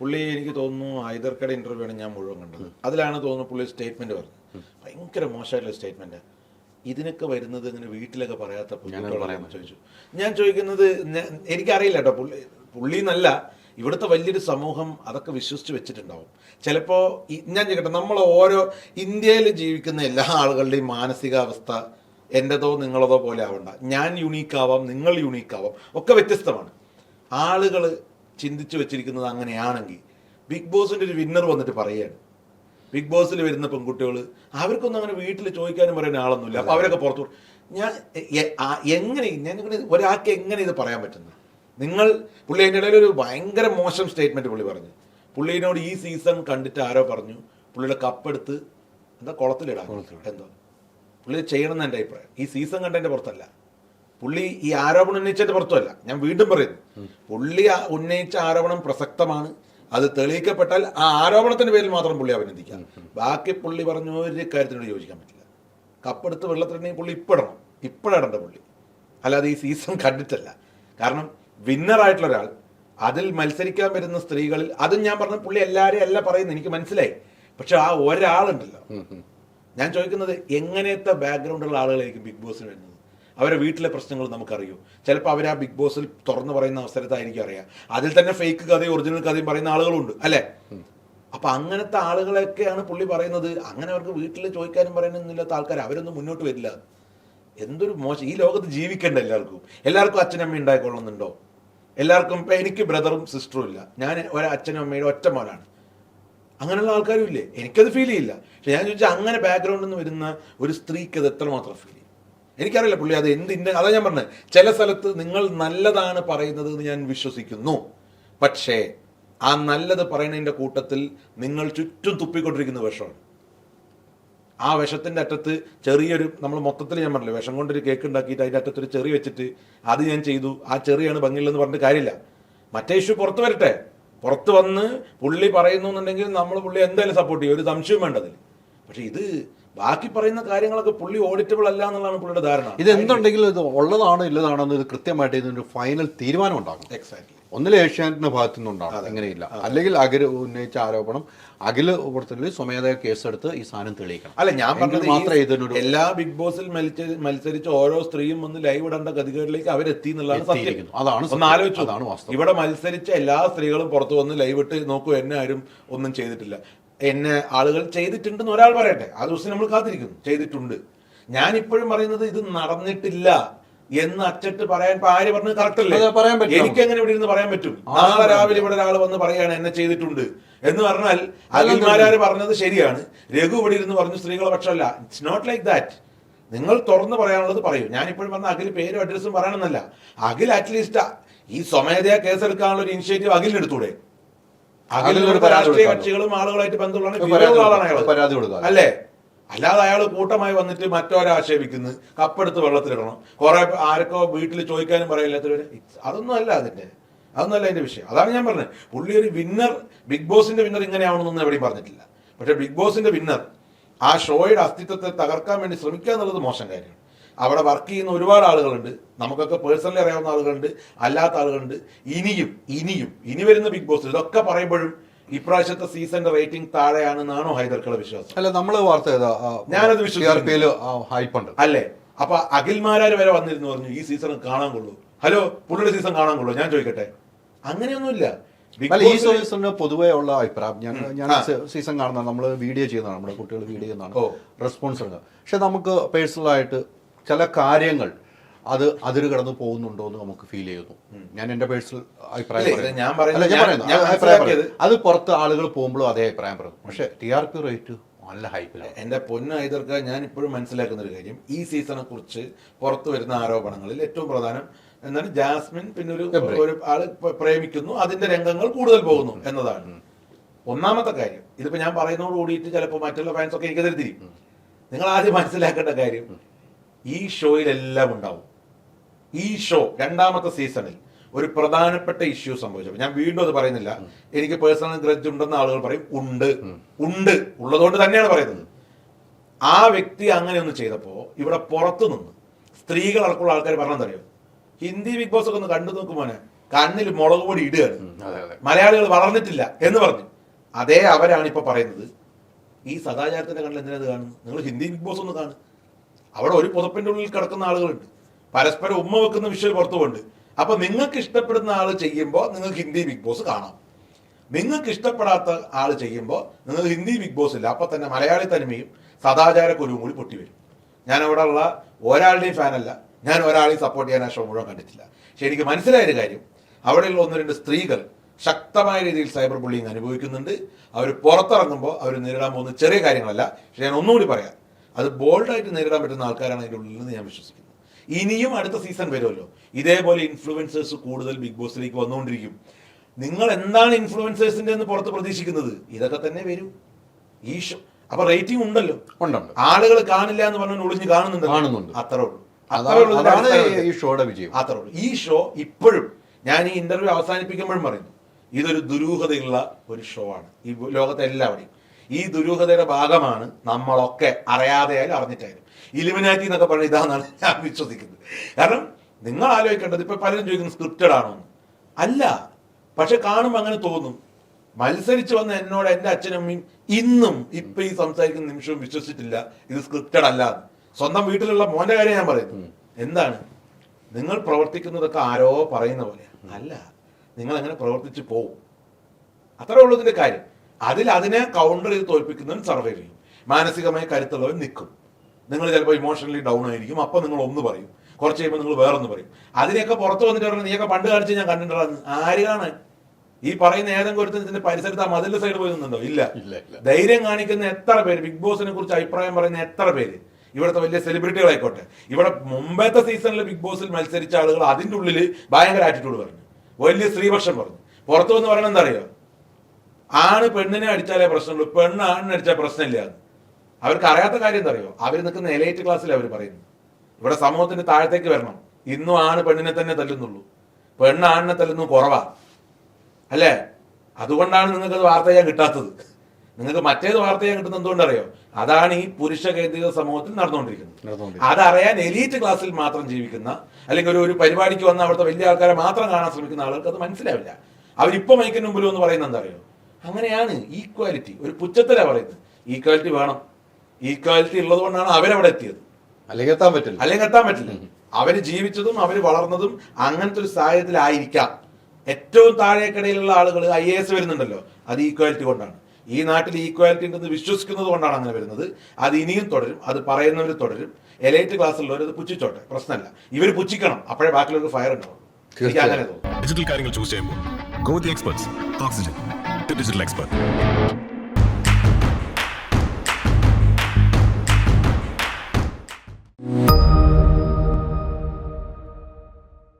പുള്ളി എനിക്ക് തോന്നുന്നു ഹൈദർക്കട ഇന്റർവ്യൂ ആണ് ഞാൻ മുഴുവൻ കണ്ടത്. അതിലാണ് തോന്നുന്നു പുള്ളി സ്റ്റേറ്റ്മെന്റ് പറഞ്ഞത്. ഭയങ്കര മോശമായിട്ടുള്ള സ്റ്റേറ്റ്മെന്റ് ഇതിനൊക്കെ വരുന്നത് ഇങ്ങനെ വീട്ടിലൊക്കെ പറയാത്ത പെൺകുട്ടികളാണെന്ന് ചോദിച്ചു. ഞാൻ ചോദിക്കുന്നത് എനിക്കറിയില്ല കേട്ടോ. പുള്ളി പുള്ളി എന്നല്ല ഇവിടുത്തെ വലിയൊരു സമൂഹം അതൊക്കെ വിശ്വസിച്ച് വെച്ചിട്ടുണ്ടാവും. ചിലപ്പോൾ ഞാൻ ചോദിക്കട്ടെ നമ്മൾ ഓരോ ഇന്ത്യയിൽ ജീവിക്കുന്ന എല്ലാ ആളുകളുടെയും മാനസികാവസ്ഥ എന്റെതോ നിങ്ങളതോ പോലെ ആവണ്ട. ഞാൻ യുണീക്ക് ആവാം നിങ്ങൾ യുണീക്ക് ആവാം. ഒക്കെ വ്യത്യസ്തമാണ്. ആളുകൾ ചിന്തിച്ചു വെച്ചിരിക്കുന്നത് അങ്ങനെയാണെങ്കിൽ ബിഗ് ബോസിന്റെ ഒരു വിന്നർ വന്നിട്ട് പറയുകയാണ്. ബിഗ് ബോസിൽ വരുന്ന പെൺകുട്ടികൾ അവർക്കൊന്നും അങ്ങനെ വീട്ടിൽ ചോദിക്കാനും പറയുന്ന ആളൊന്നുമില്ല. അപ്പോൾ അവരൊക്കെ പുറത്തു ഞാൻ എങ്ങനെ ഞാൻ ഒരാൾക്ക് എങ്ങനെ ഇത് പറയാൻ പറ്റുന്നത് നിങ്ങൾ പുള്ളി അതിന്റെ ഇടയിൽ ഒരു ഭയങ്കര മോശം സ്റ്റേറ്റ്മെന്റ് പുള്ളി പറഞ്ഞു. പുള്ളിനോട് ഈ സീസൺ കണ്ടിട്ട് ആരോ പറഞ്ഞു പുള്ളിയുടെ കപ്പെടുത്ത് എന്താ കുളത്തിലിടാം. എന്തോ. പുള്ളി ചെയ്യണം എന്റെ അഭിപ്രായം. ഈ സീസൺ കണ്ടതിന്റെ പുറത്തല്ല. പുള്ളി ഈ ആരോപണം ഉന്നയിച്ചതിന്റെ പുറത്തുമല്ല ഞാൻ വീണ്ടും പറയുന്നു. പുള്ളി ഉന്നയിച്ച ആരോപണം പ്രസക്തമാണ്. അത് തെളിയിക്കപ്പെട്ടാൽ ആ ആരോപണത്തിന്റെ പേരിൽ മാത്രം പുള്ളി അഭിനന്ദിക്കാം. ബാക്കി പുള്ളി പറഞ്ഞ ഒരു കാര്യത്തിനോട് യോജിക്കാൻ പറ്റില്ല. കപ്പെടുത്ത് വെള്ളത്തിലുണ്ടെങ്കിൽ പുള്ളി ഇപ്പിടണം. ഇപ്പോഴിടണ്ട പുള്ളി. അല്ലാതെ ഈ സീസൺ കണ്ടിട്ടല്ല. കാരണം വിന്നറായിട്ടുള്ള ഒരാൾ അതിൽ മത്സരിക്കാൻ വരുന്ന സ്ത്രീകളിൽ അതും ഞാൻ പറഞ്ഞ പുള്ളി എല്ലാവരെയും അല്ല പറയുന്നത്. എനിക്ക് മനസ്സിലായി. പക്ഷെ ആ ഒരാളുണ്ടല്ലോ. ഞാൻ ചോദിക്കുന്നത് എങ്ങനത്തെ ബാക്ക്ഗ്രൗണ്ടുള്ള ആളുകളായിരിക്കും ബിഗ് ബോസിന് വരുന്നത്? അവരെ വീട്ടിലെ പ്രശ്നങ്ങൾ നമുക്കറിയൂ. ചിലപ്പോൾ അവർ ആ ബിഗ് ബോസിൽ തുറന്നു പറയുന്ന അവസരത്തായിരിക്കും അറിയാം. അതിൽ തന്നെ ഫേക്ക് കഥയും ഒറിജിനൽ കഥയും പറയുന്ന ആളുകളുണ്ട് അല്ലേ? അപ്പൊ അങ്ങനത്തെ ആളുകളൊക്കെയാണ് പുള്ളി പറയുന്നത്. അങ്ങനെ അവർക്ക് വീട്ടിൽ ചോദിക്കാനും പറയാനൊന്നുമില്ലാത്ത ആൾക്കാർ അവരൊന്നും മുന്നോട്ട് വരില്ല. എന്തൊരു മോശം. ഈ ലോകത്ത് ജീവിക്കേണ്ട എല്ലാവർക്കും. എല്ലാവർക്കും അച്ഛനമ്മ ഉണ്ടായിക്കൊള്ളുന്നുണ്ടോ എല്ലാവർക്കും ഇപ്പം എനിക്ക് ബ്രദറും സിസ്റ്ററും ഇല്ല. ഞാൻ ഒരു അച്ഛനും അമ്മയുടെ ഒറ്റ മോനാണ്. അങ്ങനെയുള്ള ആൾക്കാരും ഇല്ലേ? എനിക്കത് ഫീൽ ചെയ്യില്ല. പക്ഷെ ഞാൻ ചോദിച്ചാൽ അങ്ങനെ ബാക്ക്ഗ്രൗണ്ടിൽ നിന്ന് വരുന്ന ഒരു സ്ത്രീക്ക് അത് എത്രമാത്രം ഫീൽ എനിക്കറിയില്ല പുള്ളി അത് എന്ത് ഇന്ന അതാ ഞാൻ പറഞ്ഞത്. ചില സ്ഥലത്ത് നിങ്ങൾ നല്ലതാണ് പറയുന്നത് എന്ന് ഞാൻ വിശ്വസിക്കുന്നു. പക്ഷേ ആ നല്ലത് പറയുന്നതിന്റെ കൂട്ടത്തിൽ നിങ്ങൾ ചുറ്റും തുപ്പിക്കൊണ്ടിരിക്കുന്ന വിഷമാണ്. ആ വിഷത്തിന്റെ അറ്റത്ത് ചെറിയൊരു നമ്മൾ മൊത്തത്തിൽ ഞാൻ പറഞ്ഞില്ല വിഷം കൊണ്ടൊരു കേക്ക് ഉണ്ടാക്കിയിട്ട് അതിന്റെ അറ്റത്തൊരു ചെറി വെച്ചിട്ട് അത് ഞാൻ ചെയ്തു. ആ ചെറിയാണ് ഭംഗിയില്ലെന്ന് പറഞ്ഞിട്ട് കാര്യമില്ല. മറ്റേ ഇഷ്യൂ പുറത്ത് വരട്ടെ. പുറത്ത് വന്ന് പുള്ളി പറയുന്നു എന്നുണ്ടെങ്കിൽ നമ്മൾ പുള്ളി എന്തായാലും സപ്പോർട്ട് ചെയ്യും. ഒരു സംശയവും വേണ്ടതിൽ പക്ഷെ ഇത് ബാക്കി പറയുന്ന കാര്യങ്ങളൊക്കെ പുള്ളി ഓഡിറ്റബിൾ അല്ല എന്നുള്ളതാണ് പുള്ളിയുടെ ധാരണ. ഇത് എന്തുണ്ടെങ്കിലും ഇത് ഉള്ളതാണോ ഇല്ലതാണോ എന്ന് ഇത് കൃത്യമായിട്ട് ഇതിനൊരു ഫൈനൽ തീരുമാനം ഉണ്ടാകും എക്സാക്ട്ലി ഒന്നിൽ ഏഷ്യാനെറ്റിന്റെ ഭാഗത്തു നിന്നുണ്ടാകും അങ്ങനെയില്ല അല്ലെങ്കിൽ അഖിൽ ഉന്നയിച്ച ആരോപണം അഖിൽ പുറത്തിൽ സ്വമേധയ കേസെടുത്ത് ഈ സാധനം തെളിയിക്കണം. അല്ല ഞാൻ പറഞ്ഞത് മാത്രമേ ഇതിനൊരു എല്ലാ ബിഗ് ബോസിൽ മത്സരിച്ച് ഓരോ സ്ത്രീയും ഒന്ന് ലൈവ് ഇടേണ്ട ഗതികളിലേക്ക് അവരെത്തി എന്നുള്ളതാണ് സത്യം. അതാണ് ഒന്ന് ആലോചിച്ചു. അതാണ്. ഇവിടെ മത്സരിച്ച എല്ലാ സ്ത്രീകളും പുറത്തു വന്ന് ലൈവ് ഇട്ട് നോക്കൂ എന്നെ ആരും ഒന്നും ചെയ്തിട്ടില്ല. എന്നെ ആളുകൾ ചെയ്തിട്ടുണ്ടെന്ന് ഒരാൾ പറയട്ടെ. ആ ദിവസം നമ്മൾ കാത്തിരിക്കുന്നു. ചെയ്തിട്ടുണ്ട്. ഞാൻ ഇപ്പോഴും പറയുന്നത് ഇത് നടന്നിട്ടില്ല എന്ന് അച്ചട്ട് പറയാൻ ഇപ്പൊ ആര് പറഞ്ഞത് കറക്റ്റ് അല്ലേ? പറയാൻ പറ്റും. എനിക്ക് എങ്ങനെ ഇവിടെ ഇരുന്ന് പറയാൻ പറ്റും. നാളെ രാവിലെ ഇവിടെ ഒരാൾ വന്ന് പറയാണ് എന്നെ ചെയ്തിട്ടുണ്ട് എന്ന് പറഞ്ഞാൽ അഖിൽമാരാര് പറഞ്ഞത് ശരിയാണ്. രഘു ഇവിടെ ഇരുന്ന് പറഞ്ഞു സ്ത്രീകളെ പക്ഷമല്ല ഇറ്റ്സ് നോട്ട് ലൈക്ക് ദാറ്റ് നിങ്ങൾ തുറന്ന് പറയാനുള്ളത് പറയൂ. ഞാനിപ്പോഴും പറഞ്ഞ അഖിൽ പേരും അഡ്രസ്സും പറയണമെന്നല്ല. അഖിൽ അറ്റ്ലീസ്റ്റ് ഈ സ്വമേധയാ കേസെടുക്കാനുള്ള ഒരു ഇനിഷ്യേറ്റീവ് അഖിലിന് എടുത്തൂടെ അഖിൽ അഖിലിന് ഇവിടുത്തെ പരാതി രാഷ്ട്രീയ. കക്ഷികളും ആളുകളായിട്ട് ബന്ധമുള്ള പരാതി ആളാണ് അയാൾ അല്ലേ? അല്ലാതെ അയാൾ കൂട്ടമായി വന്നിട്ട് മറ്റോരെ ആക്ഷേപിക്കുന്നു കപ്പെടുത്ത് വെള്ളത്തിലിടണം. കുറെ ആരൊക്കെ വീട്ടിൽ ചോദിക്കാനും പറയില്ലാത്തവര് അതൊന്നും അല്ല അതിന്റെ. അതൊന്നും അല്ല അതിന്റെ വിഷയം. അതാണ് ഞാൻ പറഞ്ഞത്. പുള്ളി ഒരു വിന്നർ ബിഗ് ബോസിന്റെ വിന്നർ ഇങ്ങനെയാവണമെന്നൊന്നും എവിടെയും പറഞ്ഞിട്ടില്ല. പക്ഷെ ബിഗ് ബോസിന്റെ വിന്നർ ആ ഷോയുടെ അസ്തിത്വത്തെ തകർക്കാൻ വേണ്ടി ശ്രമിക്കുക എന്നുള്ളത് മോശം കാര്യമാണ്. അവിടെ വർക്ക് ചെയ്യുന്ന ഒരുപാട് ആളുകളുണ്ട്. നമുക്കൊക്കെ പേഴ്സണലി അറിയാവുന്ന ആളുകളുണ്ട് അല്ലാത്ത ആളുകളുണ്ട്. ഇനിയും ഇനിയും ഇനി വരുന്ന ബിഗ് ബോസ് ഇതൊക്കെ പറയുമ്പോഴും ഇപ്രാവശ്യത്തെ സീസണിന്റെ റേറ്റിംഗ് താഴെയാണെന്നാണോ ഹൈദർക്കുള്ള വിശ്വാസം? അല്ല നമ്മൾ വാർത്ത ഞാനത് വിശ്വസിക്കുന്നു. അല്ലേ? അപ്പൊ അഖിൽമാരാര് വരെ വന്നിരുന്നു പറഞ്ഞു ഈ സീസൺ കാണാൻ കൊള്ളൂ. ഹലോ പുള്ളിയുടെ സീസൺ കാണാൻ കൊള്ളൂ. ഞാൻ ചോദിക്കട്ടെ? അങ്ങനെയൊന്നുമില്ല. ഈ സീസണിന് പൊതുവേ ഉള്ള അഭിപ്രായം ഞാൻ ഞാൻ സീസൺ കാണുന്ന നമ്മൾ വീഡിയോ ചെയ്യുന്നതാണ് നമ്മുടെ കുട്ടികൾ വീഡിയോ ചെയ്യുന്നതാണ് റെസ്പോൺസ് ഉണ്ട് പക്ഷെ നമുക്ക് പേഴ്സണലായിട്ട് ചില കാര്യങ്ങൾ അത് അതിര് കടന്നു പോകുന്നുണ്ടോ എന്ന് നമുക്ക് ഫീൽ ചെയ്യുന്നു. ഞാൻ എന്റെ പേഴ്സണൽ അഭിപ്രായം ഞാൻ പറയുന്നത്. അത് പുറത്ത് ആളുകൾ പോകുമ്പോഴും അതേ അഭിപ്രായം പറയുന്നു. പക്ഷെ ടി ആർ പി റേറ്റ് നല്ല ഹൈപ്പിലാണ് എന്റെ പൊന്ന എതിർക്ക ഞാൻ ഇപ്പോഴും മനസ്സിലാക്കുന്ന ഒരു കാര്യം ഈ സീസണെ കുറിച്ച് പുറത്തു വരുന്ന ആരോപണങ്ങളിൽ ഏറ്റവും പ്രധാനം എന്താണ് ജാസ്മിൻ പിന്നെ ഒരു ഒരു ആൾ പ്രേമിക്കുന്നു അതിന്റെ രംഗങ്ങൾ കൂടുതൽ പോകുന്നു എന്നതാണ്. ഒന്നാമത്തെ കാര്യം ഇതിപ്പോ ഞാൻ പറയുന്നതോട് കൂടിയിട്ട് ചിലപ്പോൾ മറ്റുള്ള ഫാൻസ് ഒക്കെ എനിക്ക് തിരിയും നിങ്ങൾ ആദ്യം മനസ്സിലാക്കേണ്ട കാര്യം ഈ ഷോയിലെല്ലാം ഉണ്ടാവും. ഈ ഷോ രണ്ടാമത്തെ സീസണിൽ ഒരു പ്രധാനപ്പെട്ട ഇഷ്യൂ സംഭവിച്ചു. ഞാൻ വീണ്ടും അത് പറയുന്നില്ല. എനിക്ക് പേഴ്സണൽ ഗ്രജ് ഉണ്ടെന്ന് ആളുകൾ പറയും. ഉണ്ട്. ഉണ്ട്. ഉള്ളതുകൊണ്ട് തന്നെയാണ് പറയുന്നത്. ആ വ്യക്തി അങ്ങനെ ഒന്ന് ചെയ്തപ്പോൾ ഇവിടെ പുറത്തു നിന്ന് സ്ത്രീകൾ അടക്കമുള്ള ആൾക്കാർ പറഞ്ഞെന്നറിയോ ഹിന്ദി ബിഗ് ബോസ് ഒക്കെ ഒന്ന് കണ്ടു നോക്കുമോനെ കണ്ണിൽ മുളക് പൊടി ഇടുകയാണ്. മലയാളികൾ വളർന്നിട്ടില്ല എന്ന് പറഞ്ഞു. അതേ അവരാണ് ഇപ്പൊ പറയുന്നത്. ഈ സദാചാരത്തിന്റെ കണ്ണിൽ എന്തിനത് കാണുന്നത്? നിങ്ങൾ ഹിന്ദി ബിഗ് ബോസ് ഒന്ന് കാണും അവിടെ ഒരു പുതപ്പിന്റെ ഉള്ളിൽ കിടക്കുന്ന ആളുകളുണ്ട്. പരസ്പരം ഉമ്മ വെക്കുന്ന വിഷയം പുറത്തു പോണ്ട് അപ്പൊ നിങ്ങൾക്ക് ഇഷ്ടപ്പെടുന്ന ആൾ ചെയ്യുമ്പോൾ നിങ്ങൾക്ക് ഹിന്ദി ബിഗ് ബോസ് കാണാം. നിങ്ങൾക്ക് ഇഷ്ടപ്പെടാത്ത ആൾ ചെയ്യുമ്പോൾ നിങ്ങൾ ഹിന്ദി ബിഗ് ബോസ് ഇല്ല. അപ്പൊ തന്നെ മലയാളി തനിമയും സദാചാര കുരുവും കൂടി പൊട്ടിവരും. ഞാൻ അവിടെ ഉള്ള ഒരാളുടെയും ഫാനല്ല ഞാൻ ഒരാളെയും സപ്പോർട്ട് ചെയ്യാൻ ആ ഷോ മുഴുവൻ കണ്ടിട്ടില്ല. പക്ഷെ എനിക്ക് മനസ്സിലായൊരു കാര്യം. അവിടെയുള്ള ഒന്ന് രണ്ട് സ്ത്രീകൾ ശക്തമായ രീതിയിൽ സൈബർ ബുള്ളിങ് അനുഭവിക്കുന്നുണ്ട്. അവർ പുറത്തിറങ്ങുമ്പോൾ അവർ നേരിടാൻ പോകുന്ന ചെറിയ കാര്യങ്ങളല്ല. പക്ഷെ ഞാൻ ഒന്നുകൂടി പറയാം. അത് ബോൾഡായിട്ട് നേരിടാൻ പറ്റുന്ന ആൾക്കാരാണ് അതിന്റെ ഉള്ളിൽ നിന്ന് ഞാൻ വിശ്വസിക്കുന്നു ഇനിയും അടുത്ത സീസൺ വരുമല്ലോ. ഇതേപോലെ ഇൻഫ്ലുവൻസേഴ്സ് കൂടുതൽ ബിഗ് ബോസിലേക്ക് വന്നുകൊണ്ടിരിക്കും. നിങ്ങൾ എന്താണ് ഇൻഫ്ലുവൻസേഴ്സിന്റെ എന്ന് പുറത്ത് പ്രതീക്ഷിക്കുന്നത്? ഇതൊക്കെ തന്നെ വരും. ഈ ഷോ അപ്പൊ റേറ്റിംഗ് ഉണ്ടല്ലോ. ഉണ്ടുണ്ട് ആളുകൾ കാണില്ല എന്ന് പറഞ്ഞാൽ ഒളിഞ്ഞ് കാണുന്നുണ്ട്. കാണുന്നുണ്ട്. അത്രേ ഉള്ളൂ അത്രേ ഉള്ളൂ ഈ ഷോയുടെ വിജയം. അത്രേ ഉള്ളൂ ഈ ഷോ ഇപ്പോഴും ഞാൻ ഈ ഇന്റർവ്യൂ അവസാനിപ്പിക്കുമ്പോഴും പറയുന്നു. ഇതൊരു ദുരൂഹതയുള്ള ഒരു ഷോ ആണ്. ഈ ലോകത്തെ എല്ലാവരുടെയും ഈ ദുരൂഹതയുടെ ഭാഗമാണ് നമ്മളൊക്കെ അറിയാതെയായാലും അറിഞ്ഞിട്ടായാലും. ഇലിമിനാറ്റി എന്നൊക്കെ പറഞ്ഞ ഇതാണെന്നാണ് ഞാൻ വിശ്വസിക്കുന്നത്. കാരണം നിങ്ങൾ ആലോചിക്കേണ്ടത് ഇപ്പൊ പലരും ചോദിക്കുന്നത് സ്ക്രിപ്റ്റഡ് ആണോ അല്ല. പക്ഷെ കാണുമ്പോൾ അങ്ങനെ തോന്നും. മത്സരിച്ച് വന്ന എന്നോട് എന്റെ അച്ഛനമ്മയും ഇന്നും ഇപ്പൊ ഈ സംസാരിക്കുന്ന നിമിഷവും വിശ്വസിച്ചിട്ടില്ല. ഇത് സ്ക്രിപ്റ്റഡ് അല്ല സ്വന്തം വീട്ടിലുള്ള മോന്റെ കാര്യം ഞാൻ പറയുന്നു. എന്താണ്? നിങ്ങൾ പ്രവർത്തിക്കുന്നതൊക്കെ ആരോ പറയുന്ന പോലെ അല്ല. നിങ്ങൾ അങ്ങനെ പ്രവർത്തിച്ച് പോവും. അത്രേ ഉള്ളൂ ഇതിന്റെ കാര്യം. അതിൽ അതിനെ കൗണ്ടർ ചെയ്ത് തോൽപ്പിക്കുന്നവൻ സർവൈവ് ചെയ്യും. മാനസികമായി കരുത്തുള്ളവൻ നിൽക്കും. നിങ്ങൾ ചിലപ്പോൾ ഇമോഷണലി ഡൗൺ ആയിരിക്കും. അപ്പം നിങ്ങൾ ഒന്ന് പറയും. കുറച്ച് കഴിയുമ്പോൾ നിങ്ങൾ വേറൊന്ന് പറയും. അതിനെയൊക്കെ പുറത്ത് വന്നിട്ട് പറഞ്ഞു നീയൊക്കെ പണ്ട് കാണിച്ച് ഞാൻ കണ്ടിട്ടുള്ളത് ആരാണ് ഈ പറയുന്ന ഏതെങ്കിലും ഒരുത്തൻ ഇതിന്റെ പരിസരത്ത് ആ മതിലിന്റെ സൈഡ് പോയി നിന്നുണ്ടോ ഇല്ല. ധൈര്യം കാണിക്കുന്ന എത്ര പേര്? ബിഗ് ബോസിനെ കുറിച്ച് അഭിപ്രായം പറയുന്ന എത്ര പേര്? ഇവിടുത്തെ വലിയ സെലിബ്രിറ്റികളായിക്കോട്ടെ ഇവിടെ മുമ്പത്തെ സീസണിൽ ബിഗ് ബോസിൽ മത്സരിച്ച ആളുകൾ അതിന്റെ ഉള്ളിൽ ഭയങ്കര ആറ്റിറ്റ്യൂഡ് പറഞ്ഞു വലിയ സ്ത്രീപക്ഷം പറഞ്ഞു പുറത്തു വന്ന് പറയണമെന്നറിയോ എന്താ അറിയോ? ആണ് പെണ്ണിനെ അടിച്ചാലേ പ്രശ്നമുള്ളൂ. പെണ്ണ് ആണിനെ അടിച്ചാൽ പ്രശ്നമില്ല. അവർക്ക് അറിയാത്ത കാര്യം എന്താ അറിയോ അവർ നിൽക്കുന്ന എലൈറ്റ് ക്ലാസ്സിൽ അവർ പറയുന്നു. ഇവിടെ സമൂഹത്തിന്റെ താഴത്തേക്ക് വരണം. ഇന്നും ആണ് പെണ്ണിനെ തന്നെ തല്ലുന്നുള്ളൂ. പെണ്ണ് ആണിനെ തല്ലുന്നു കുറവാ. അല്ലേ? അതുകൊണ്ടാണ് നിങ്ങൾക്ക് അത് വാർത്ത ചെയ്യാൻ കിട്ടാത്തത്. നിങ്ങൾക്ക് മറ്റേത് വാർത്ത ചെയ്യാൻ കിട്ടുന്നത് എന്തുകൊണ്ടറിയോ? അതാണ് ഈ പുരുഷ കേന്ദ്രീയ സമൂഹത്തിൽ നടന്നുകൊണ്ടിരിക്കുന്നത്. അതറിയാൻ എലീറ്റ് ക്ലാസ്സിൽ മാത്രം ജീവിക്കുന്ന അല്ലെങ്കിൽ ഒരു ഒരു പരിപാടിക്ക് വന്ന അവിടുത്തെ വലിയ ആൾക്കാരെ മാത്രം കാണാൻ ശ്രമിക്കുന്ന ആളുകൾക്ക് അത് മനസ്സിലാവില്ല. അവരിപ്പോ മൈക്കിന് മുമ്പിൽ എന്ന് പറയുന്നത് എന്താ അറിയോ അങ്ങനെയാണ് ഈക്വാലിറ്റി ഒരു പുച്ഛത്തല പറയുന്നത്. ഈക്വാലിറ്റി വേണം. ഈക്വാലിറ്റി ഉള്ളത് കൊണ്ടാണ് അവരവിടെ എത്തിയത്. അല്ലെങ്കിൽ എത്താൻ പറ്റില്ല. അല്ലെങ്കിൽ എത്താൻ പറ്റില്ല. അവർ ജീവിച്ചതും അവർ വളർന്നതും അങ്ങനത്തെ ഒരു സാഹചര്യത്തിലായിരിക്കാം. ഏറ്റവും താഴേക്കിടയിലുള്ള ആളുകൾ ഐ എ എസ് വരുന്നുണ്ടല്ലോ. അത് ഈക്വാലിറ്റി കൊണ്ടാണ്. ഈ നാട്ടിൽ ഈക്വാലിറ്റി ഉണ്ടെന്ന് വിശ്വസിക്കുന്നത് കൊണ്ടാണ് അങ്ങനെ വരുന്നത്. അത് ഇനിയും തുടരും. അത് പറയുന്നവർ തുടരും. എലൈറ്റ് ക്ലാസ്സിലുള്ളവർ അത് പുച്ഛിച്ചോട്ടെ. പ്രശ്നമല്ല. ഇവർ പുച്ഛിക്കണം. അപ്പോഴേ ബാക്കിലൊരു ഫയർ ഉണ്ടാവും. എനിക്ക് അങ്ങനെ തോന്നുന്നു ഡിജിറ്റൽ കാര്യങ്ങൾ ചൂസ് ചെയ്യുമ്പോൾ go experts oxygen digital expert